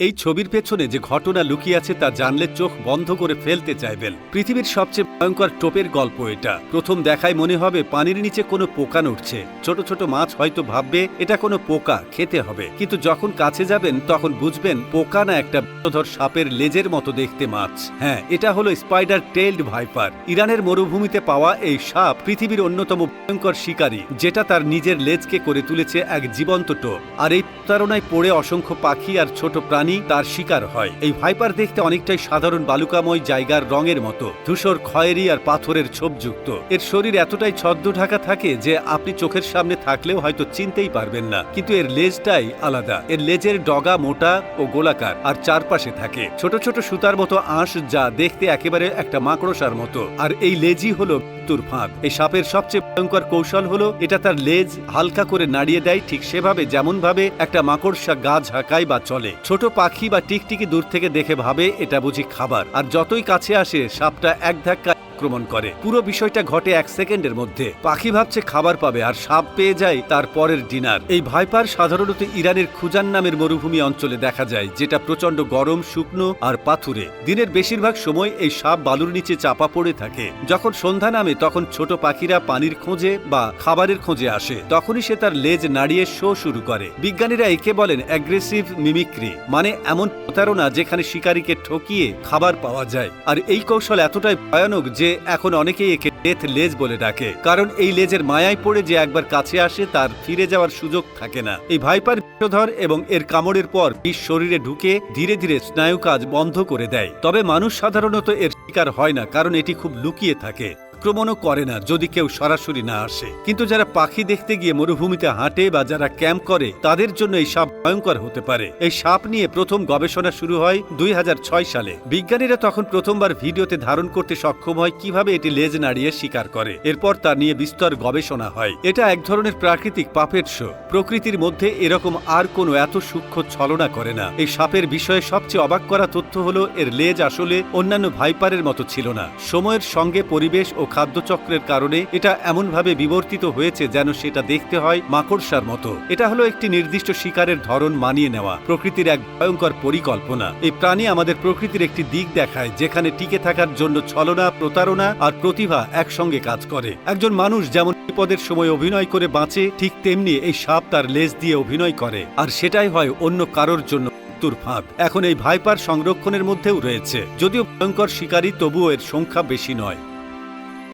এই ছবির পেছনে যে ঘটনা লুকিয়ে আছে তা জানলে চোখ বন্ধ করে ফেলতে চাইবেন। পৃথিবীর সবচেয়ে ভয়ঙ্কর টোপের গল্প এটা। প্রথম দেখায় মনে হবে পানির নিচে কোনো পোকা নড়ছে। ছোট ছোট মাছ হয়তো ভাববে, এটা কোনো পোকা, খেতে হবে। কিন্তু যখন কাছে যাবেন, তখন বুঝবেন পোকা না একটা বিষধর সাপের লেজের মতো দেখতে মাছ। হ্যাঁ এটা হলো স্পাইডার টেইলড ভাইপার। ইরানের মরুভূমিতে পাওয়া এই সাপ পৃথিবীর অন্যতম ভয়ঙ্কর শিকারী, যেটা তার নিজের লেজকে করে তুলেছে এক জীবন্ত টোপ। আর এই প্রতারণায় পড়ে অসংখ্য পাখি আর ছোট প্রাণী তার শিকার হয়। এই ভাইপার দেখতে অনেকটাই সাধারণ বালুকাময় জায়গার রঙের মতো। ধূসর খয়েরি আর পাথরের ছোপযুক্ত এর শরীর এতটাই ছদ্ম ঢাকা থাকে যে আপনি চোখের সামনে থাকলেও হয়তো চিনতেই পারবেন না। কিন্তু এর লেজটাই আলাদা। এর লেজের ডগা মোটা ও গোলাকার আর চারপাশে থাকে। ছোট ছোট সুতার মতো আঁশ যা দেখতে একেবারে একটা মাকড়সার মতো। আর এই লেজই হলো মৃত্যুর ফাঁদ। এই সাপের সবচেয়ে ভয়ঙ্কর কৌশল হলো, এটা তার লেজ হালকা করে নাড়িয়ে দেয় ঠিক সেভাবে যেমন ভাবে একটা মাকড়সা গা ঝাঁকায় বা চলে। ছোট পাখি বা টিকটিকি দূর থেকে দেখে ভাবে, এটা বুঝি খাবার। আর যতই কাছে আসে, সাপটা এক ধাক্কা আক্রমণ করে। পুরো বিষয়টা ঘটে এক সেকেন্ডের মধ্যে। পাখি ভাবছে খাবার পাবে আর সাপ পেয়ে যায় তার পরের ডিনার। এই ভাইপার সাধারণত ইরানের খুজান নামের মরুভূমি অঞ্চলে দেখা যায়, যেটা প্রচণ্ড গরম, শুকনো আর পাথুরে। দিনের বেশিরভাগ সময় এই সাপ বালুর নিচে চাপা পড়ে থাকে। যখন সন্ধ্যা নামে, তখন ছোট পাখিরা পানির খোঁজে বা খাবারের খোঁজে আসে। তখনই সে তার লেজ নাড়িয়ে শো শুরু করে। বিজ্ঞানীরা একে বলেন অ্যাগ্রেসিভ মিমিক্রি মানে এমন প্রতারণা যেখানে শিকারীকে ঠকিয়ে খাবার পাওয়া যায়। আর এই কৌশল এতটাই ভয়ানক যে এখন অনেকেই একে ডেথ লেজ বলে ডাকে। কারণ এই লেজের মায়ায় পড়ে যে একবার কাছে আসে, তার ফিরে যাওয়ার সুযোগ থাকে না। এই ভাইপার বিষধর এবং এর কামড়ের পর বিষ শরীরে ঢুকে ধীরে ধীরে স্নায়ু কাজ বন্ধ করে দেয়। তবে মানুষ সাধারণত এর শিকার হয় না, কারণ এটি খুব লুকিয়ে থাকে। আক্রমণও করে না, যদি কেউ সরাসরি না আসে। কিন্তু যারা পাখি দেখতে গিয়ে মরুভূমিতে হাঁটে বা যারা ক্যাম্প করে, তাদের জন্য এই সাপ ভয়ঙ্কর হতে পারে। এই সাপ নিয়ে প্রথম গবেষণা শুরু হয় দুই সালে। বিজ্ঞানীরা তখন প্রথমবার ভিডিওতে ধারণ করতে সক্ষম হয় কীভাবে এটি লেজ নাড়িয়ে শিকার করে। এরপর তা নিয়ে বিস্তর গবেষণা হয়। এটা এক ধরনের প্রাকৃতিক পাপের শো। প্রকৃতির মধ্যে এরকম আর কোনো এত সূক্ষ্ম ছলনা করে না। এই সাপের বিষয়ে সবচেয়ে অবাক করা তথ্য হলো, এর লেজ আসলে অন্যান্য ভাইপারের মতো ছিল না। সময়ের সঙ্গে পরিবেশ ও খাদ্যচক্রের কারণে এটা এমনভাবে বিবর্তিত হয়েছে যেন সেটা দেখতে হয় মাকড়সার মতো। এটা হলো একটি নির্দিষ্ট শিকারের ধরন মানিয়ে নেওয়া, প্রকৃতির এক ভয়ঙ্কর পরিকল্পনা। এই প্রাণী আমাদের প্রকৃতির একটি দিক দেখায়, যেখানে টিকে থাকার জন্য ছলনা, প্রতারণা আর প্রতিভা একসঙ্গে কাজ করে। একজন মানুষ যেমন বিপদের সময় অভিনয় করে বাঁচে, ঠিক তেমনি এই সাপ তার লেজ দিয়ে অভিনয় করে। আর সেটাই হয় অন্য কারোর জন্য ফাঁদ। এখন এই ভাইপার সংরক্ষণের মধ্যেও রয়েছে। যদিও ভয়ঙ্কর শিকারী, তবুও এর সংখ্যা বেশি নয়।